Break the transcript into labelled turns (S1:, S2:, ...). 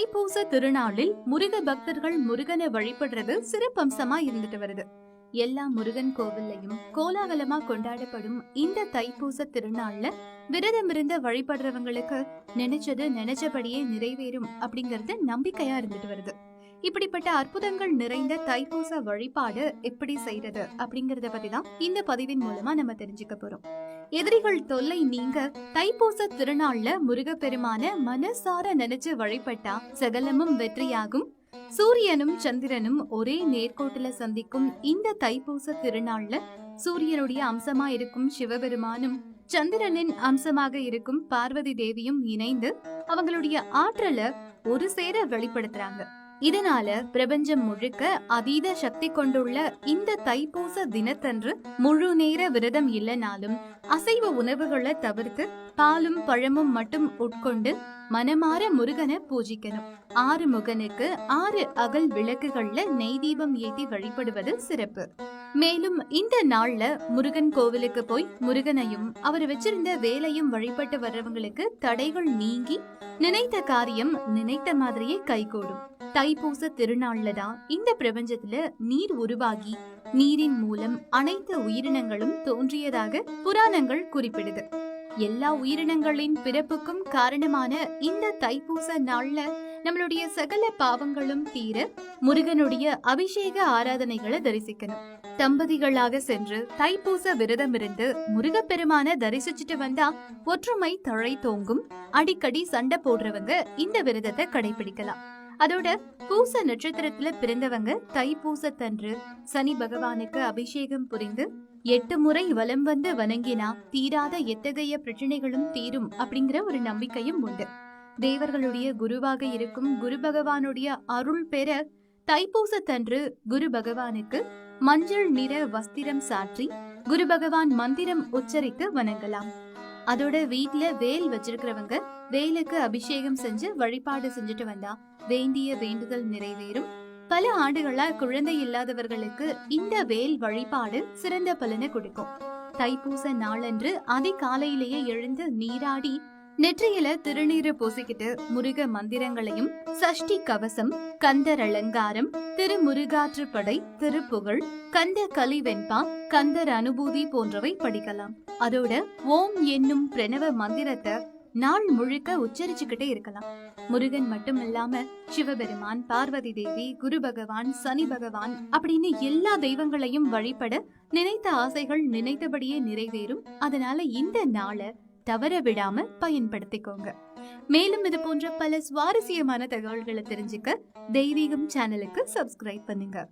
S1: தைப்பூச திருநாளில் முருக பக்தர்கள் முருகனை வழிபடுறது சிறப்பம்சமா இருந்துட்டு வருது. எல்லா முருகன் கோவில்லையும் கோலாகலமா கொண்டாடப்படும் இந்த தைப்பூச திருநாள்ல விரதம் இருந்த வழிபடுறவங்களுக்கு நினைச்சது நினைச்சபடியே நிறைவேறும் அப்படிங்கறது நம்பிக்கையா இருந்துட்டு வருது. இப்படிப்பட்ட அற்புதங்கள் நிறைந்த தைப்பூச வழிபாடு எப்படி செய்யறது அப்படிங்கறத பத்தி தான் இந்த பதிவின் மூலமா நம்ம தெரிஞ்சுக்க போறோம். எதிரிகள் தொல்லை நீங்க தைப்பூச திருநாள்ல முருகப்பெருமான மனசார நினைச்சு வழிபட்டா சகலமும் வெற்றியாகும். சூரியனும் சந்திரனும் ஒரே நேர்கோட்டுல சந்திக்கும் இந்த தைப்பூச திருநாள்ல சூரியனுடைய அம்சமா இருக்கும் சிவபெருமானும் சந்திரனின் அம்சமாக இருக்கும் பார்வதி தேவியும் இணைந்து அவங்களுடைய ஆற்றலை ஒரு சேர வெளிப்படுத்துறாங்க. இதனால பிரபஞ்சம் முழுக்க அதீத சக்தி கொண்டுள்ள இந்த தைப்பூச தினத்தன்று முழு நேர விரதம் இல்லைனாலும் அசைவ உணவுகளை தவிர்த்து பாலும் பழமும் மட்டும் உட்கொண்டு மனமாற முருகனை பூஜிக்கணும். ஆறு முகனுக்கு ஆறு அகல் விளக்குகள்ல நெய் தீபம் ஏத்தி வழிபடுவது சிறப்பு. மேலும் இந்த நாள்ல முருகன் கோவிலுக்கு போய் முருகனையும் அவர் வச்சிருந்த வேலையும் வழிபட்டு வர்றவங்களுக்கு தடைகள் நீங்கி நினைத்த காரியம் நினைத்த மாதிரியே கைகூடும். தைப்பூச திருநாள்ல தான் இந்த பிரபஞ்சத்துல நீர் உருவாகி நீரின் மூலம் அனைத்து உயிரினங்களும் தோன்றியதாக புராணங்கள் குறிப்பிடுது. எல்லா உயிரினங்களின் பிறப்புக்கும் காரணமான இந்த தைப்பூச நாள்ல நம்மளுடைய சகல பாவங்களும் தீர முருகனுடைய அபிஷேக ஆராதனைகளை தரிசிக்கணும். தம்பதிகளாக சென்று தைப்பூச விரதம் இருந்து முருகப்பெருமான தரிசிச்சுட்டு வந்தா ஒற்றுமை தழை தோங்கும். அடிக்கடி சண்டை போடுறவங்க இந்த விரதத்தை கடைபிடிக்கலாம். அதோட பூச நட்சத்திரத்துல பிறந்தவங்க தைப்பூசத்தன்று சனி பகவானுக்கு அபிஷேகம் புரிந்து எட்டு முறை வலம் வந்து வணங்கினா தீராத எத்தகைய பிரச்சனைகளும் தீரும் அப்படிங்கிற ஒரு நம்பிக்கையும் உண்டு. தேவர்களுடைய குருவாக இருக்கும் குரு பகவானுடைய அருள் பெற தைப்பூசத்தன்று குரு பகவானுக்கு மஞ்சள் நிற வஸ்திரம் சாற்றி குரு பகவான் மந்திரம் உச்சரித்து வணங்கலாம். அதோட வீட்ல வேல் வச்சிருக்கிறவங்க வேலுக்கு அபிஷேகம் செஞ்சு வழிபாடு செஞ்சுட்டு வந்தா வேண்டிய வேண்டுதல் நிறைவேறும். பல ஆண்டுகளா குழந்தை இல்லாதவர்களுக்கு இந்த வேல் வழிபாடு சிறந்த பலனை கொடுக்கும். தைப்பூச நாளன்று அதிகாலையிலேயே எழுந்து நீராடி நெற்றியில திருநீரை பூசிக்கிட்டு முருக மந்திரங்களையும் சஷ்டி கவசம் கந்தர் அலங்காரம் திருமுருகாற்றுப்படை திருப்புகழ் கந்த கலி வெண்பா கந்தர் அனுபூதி போன்றவை படிக்கலாம். அதோட ஓம் என்னும் பிரணவ மந்திரத்தை நாள் முழுக்க உச்சரிச்சுக்கிட்டே இருக்கலாம். முருகன் மட்டும் இல்லாம சிவபெருமான் பார்வதி தேவி குரு பகவான் சனி பகவான் அப்படின்னு எல்லா தெய்வங்களையும் வழிபட நினைத்த ஆசைகள் நினைத்தபடியே நிறைவேறும். அதனால இந்த நாளை தவற விடாம பயன்படுத்திக்கோங்க. மேலும் இது போன்ற பல சுவாரஸ்யமான தகவல்களை தெரிஞ்சுக்க தெய்வீகம் சேனலுக்கு சப்ஸ்கிரைப் பண்ணுங்க.